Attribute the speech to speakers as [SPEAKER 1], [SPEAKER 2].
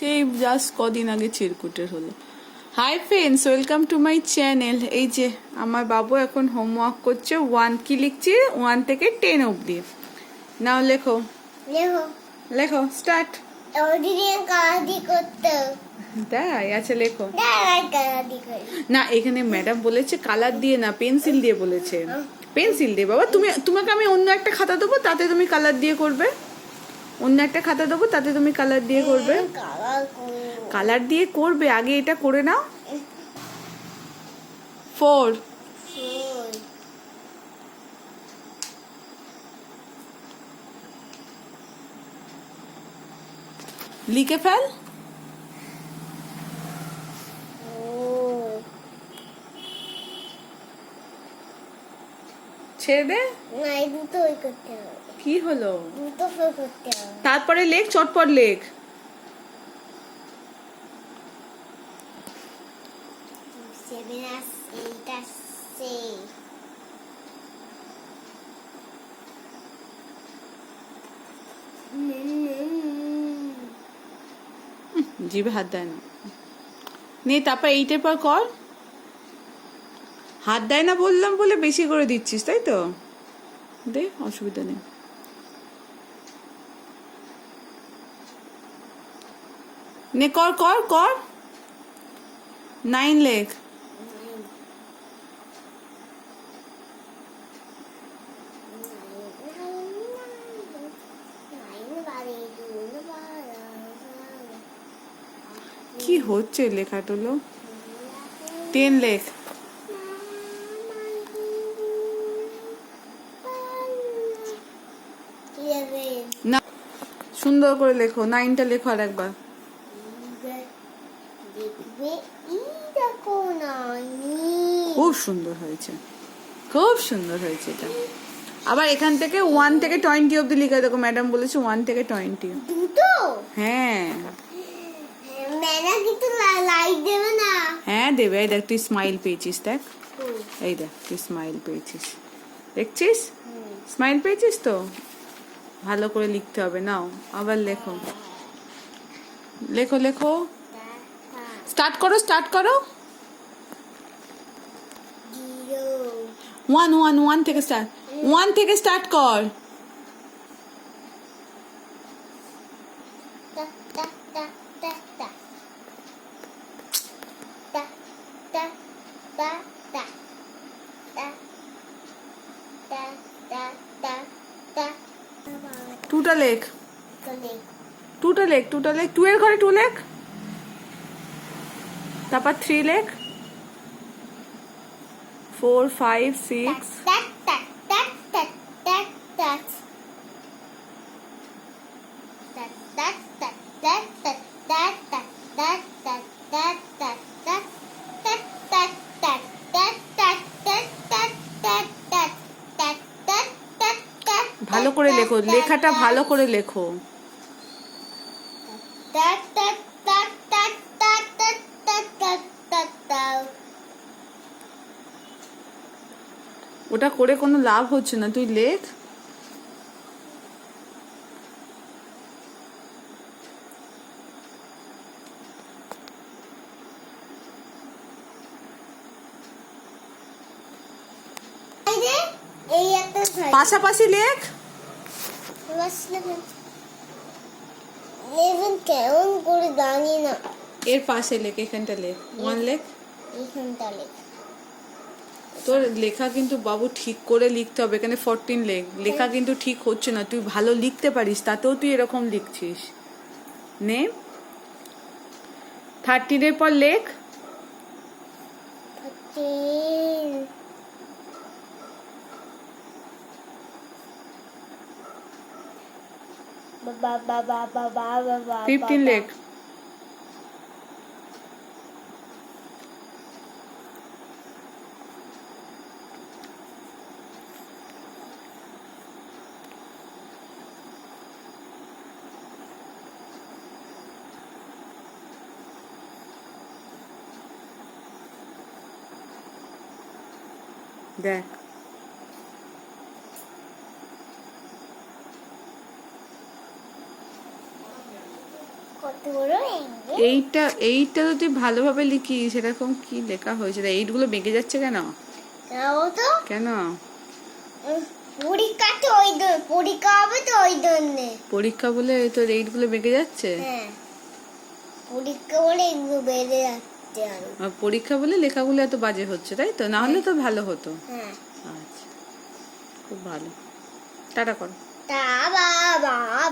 [SPEAKER 1] সেই জাস্ট কদিন আগে চিরকুটের হলো। Hi friends welcome to my channel এই যে আমার বাবু এখন হোমওয়ার্ক করছে ওয়ান কি লিখছি? ওয়ান থেকে টেন অবধি। নাও লেখো। লেখো। স্টার্ট তাই আচ্ছা লেখো। না এখানে ম্যাডাম বলেছে কালার দিয়ে না পেন্সিল দিয়ে বলেছে। পেন্সিল দিয়ে বাবা তুমি তোমাকে আমি অন্য একটা খাতা দেবো তাতে তুমি কালার দিয়ে করবে। অন্য একটা খাতা দেবো, তাতে তুমি কালার দিয়ে করবে।
[SPEAKER 2] কালার
[SPEAKER 1] দিয়ে করবে, আগে এটা করে নাও। ফোর লিখে ফেল। ছেড়ে দে। কি হলো? তারপরে লেখ চটপট লেখ। জিভে হাত দেয় না। নে তারপর এইটার পর কর। হাত দেয় না বললাম বলে বেশি করে দিচ্ছিস, তাই তো? দে, অসুবিধা নেই। নে, কর কর কর। নাইন লেখ। কি হচ্ছে লেখাগুলো টেন লেখ। না সুন্দর করে লেখো নাইনটা লেখো আর একবার খুব সুন্দর হয়েছে খুব সুন্দর হয়েছে এটা। আবার এখান থেকে ওয়ান থেকে টোয়েন্টি অব্দি লিখে দেখো ম্যাডাম বলেছে ওয়ান থেকে টোয়েন্টি
[SPEAKER 2] দুটো?
[SPEAKER 1] হ্যাঁ। হ্যাঁ দেবে এই দেখ তুই স্মাইল পেয়েছিস দেখ। এই দেখ তুই স্মাইল পেয়েছিস। দেখছিস? স্মাইল পেয়েছিস তো? ভালো করে লিখতে হবে, নাও, আবার লেখো। লেখো লেখো। স্টার্ট করো স্টার্ট করো। ওয়ান ওয়ান ওয়ান থেকে স্টার্ট ওয়ান থেকে স্টার্ট কর।
[SPEAKER 2] টা
[SPEAKER 1] টুটা লেখ
[SPEAKER 2] চলে
[SPEAKER 1] টুটা লেখ টুটা লেখ টু এর ঘরে টু লেখ তারপর থ্রি লেখ ফোর ফাইভ সিক্স ভালো করে লেখো লেখাটা ভালো করে লেখো। ওটা করে কোনো লাভ হচ্ছে না তুই লেখ। পাশাপাশি লেখ।
[SPEAKER 2] কেমন করে জানি না
[SPEAKER 1] এর পাশে লেখ এখানটা লেখ। ওয়ান লেখ?
[SPEAKER 2] এইখানটা লেখা।
[SPEAKER 1] তোর লেখা কিন্তু বাবু ঠিক করে লিখতে হবে এখানে ফোরটিন লেখ। লেখা কিন্তু ঠিক হচ্ছে না তুই ভালো লিখতে পারিস তাতেও তুই এরকম লিখছিস। নে। থার্টিনের পর লেখ। 15 legs. দেখ এইটা এইটা যদি ভালোভাবে লিখি সেরকম কি লেখা হয়েছে? বেঁকে যাচ্ছে কেন? কেন?
[SPEAKER 2] পরীক্ষা তো ওই পরীক্ষা হবে তো ওই জন্যে।
[SPEAKER 1] পরীক্ষা বলে তোর বেঁকে যাচ্ছে?
[SPEAKER 2] হ্যাঁ। পরীক্ষা বলে এগুলো বেড়ে যাচ্ছে
[SPEAKER 1] আর। পরীক্ষা বলে লেখাগুলো এত বাজে হচ্ছে তাই তো? না হলে তো ভালো হতো।
[SPEAKER 2] হ্যাঁ।
[SPEAKER 1] আচ্ছা। খুব ভালো। টাটা করো।
[SPEAKER 2] তা বাবা